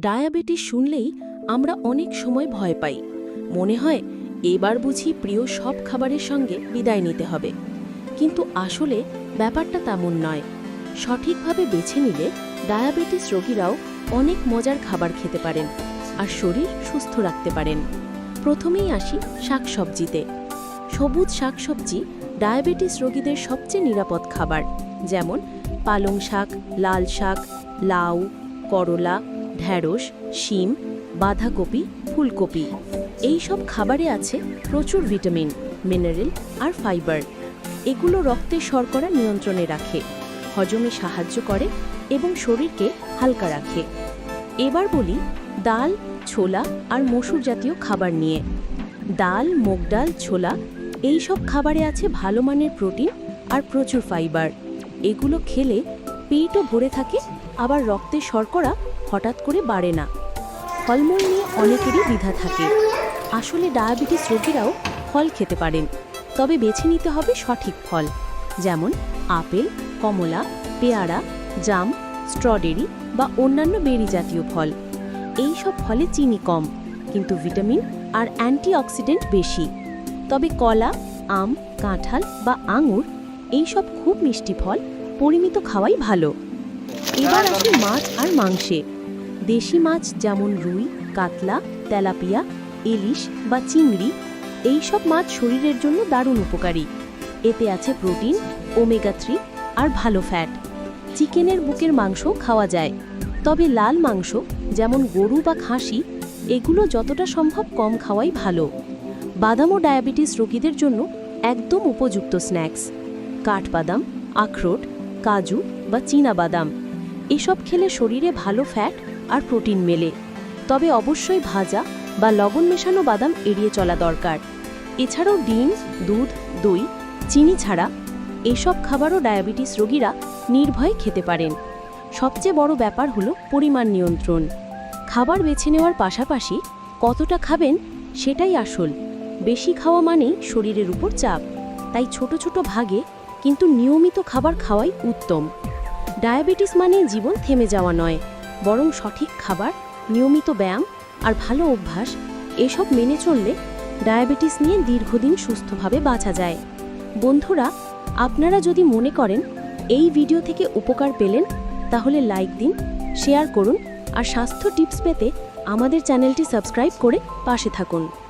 Diabetes শুনলেই আমরা অনেক সময় ভয় পাই। মনে হয় এবার বুঝি প্রিয় সব খাবারের সঙ্গে বিদায় নিতে হবে। কিন্তু আসলে ব্যাপারটা তেমন নয়। সঠিকভাবে বেছে নিলে ডায়াবেটিস রোগীরাও অনেক মজার খাবার খেতে পারেন আর শরীর সুস্থ রাখতে পারেন। প্রথমেই আসি শাকসবজিতে। সবুজ শাকসবজি ডায়াবেটিস রোগীদের সবচেয়ে নিরাপদ খাবার। যেমন পালং শাক, লাল শাক, লাউ, করলা ঢ্যাঁড়স, শিম, বাঁধাকপি, ফুলকপি। এই সব খাবারে আছে প্রচুর ভিটামিন, মিনারেল আর ফাইবার। এগুলো রক্তের শর্করা নিয়ন্ত্রণে রাখে, হজমে সাহায্য করে এবং শরীরকে হালকা রাখে। এবার বলি ডাল, ছোলা আর মসুর জাতীয় খাবার নিয়ে। ডাল, মুগ ডাল, ছোলা এই সব খাবারে আছে ভালো মানের প্রোটিন আর প্রচুর ফাইবার। এগুলো খেলে পেটও ভরে থাকে, আবার রক্তের শর্করা হঠাৎ করে বাড়ে না। ফলমূল নিয়ে অনেকেরই দ্বিধা থাকে। আসলে ডায়াবেটিস রোগীরাও ফল খেতে পারেন, তবে বেছে নিতে হবে সঠিক ফল। যেমন আপেল, কমলা, পেয়ারা, জাম, স্ট্রবেরি বা অন্যান্য বেরি জাতীয় ফল। এই সব ফলে চিনি কম, কিন্তু ভিটামিন আর অ্যান্টিঅক্সিডেন্ট বেশি। তবে কলা, আম, কাঁঠাল বা আঙুর, এই সব খুব মিষ্টি ফল, পরিমিত খাওয়াই ভালো। এবার আসি মাছ আর মাংসে। দেশি মাছ যেমন রুই, কাতলা, তেলাপিয়া, ইলিশ বা চিংড়ি এই সব মাছ শরীরের জন্য দারুণ উপকারী। এতে আছে প্রোটিন, ওমেগা থ্রি আর ভালো ফ্যাট। চিকেনের বুকের মাংস খাওয়া যায়। তবে লাল মাংস, যেমন গরু বা খাসি, এগুলো যতটা সম্ভব কম খাওয়াই ভালো। বাদাম ও ডায়াবেটিস রোগীদের জন্য একদম উপযুক্ত স্ন্যাক্স। কাঠবাদাম, আখরোট, কাজু বা চীনা বাদাম, এসব খেলে শরীরে ভালো ফ্যাট আর প্রোটিন মেলে। তবে অবশ্যই ভাজা বা লবণ মেশানো বাদাম এড়িয়ে চলা দরকার। এছাড়াও ডিম দুধ, দই, চিনি ছাড়া এসব খাবারও ডায়াবেটিস রোগীরা নির্ভয়ে খেতে পারেন। সবচেয়ে বড় ব্যাপার হলো পরিমাণ নিয়ন্ত্রণ। খাবার বেছে নেওয়ার পাশাপাশি কতটা খাবেন সেটাই আসল। বেশি খাওয়া মানেই শরীরের উপর চাপ। তাই ছোট ছোট ভাগে কিন্তু নিয়মিত খাবার খাওয়াই উত্তম। ডায়াবেটিস মানে জীবন থেমে যাওয়া নয়। বরং সঠিক খাবার, নিয়মিত ব্যায়াম আর ভালো অভ্যাস এসব মেনে চললে ডায়াবেটিস নিয়ে দীর্ঘদিন সুস্থভাবে বাঁচা যায়। বন্ধুরা, আপনারা যদি মনে করেন এই ভিডিও থেকে উপকার পেলেন, তাহলে লাইক দিন, শেয়ার করুন আর স্বাস্থ্য টিপস পেতে আমাদের চ্যানেলটি সাবস্ক্রাইব করে পাশে থাকুন।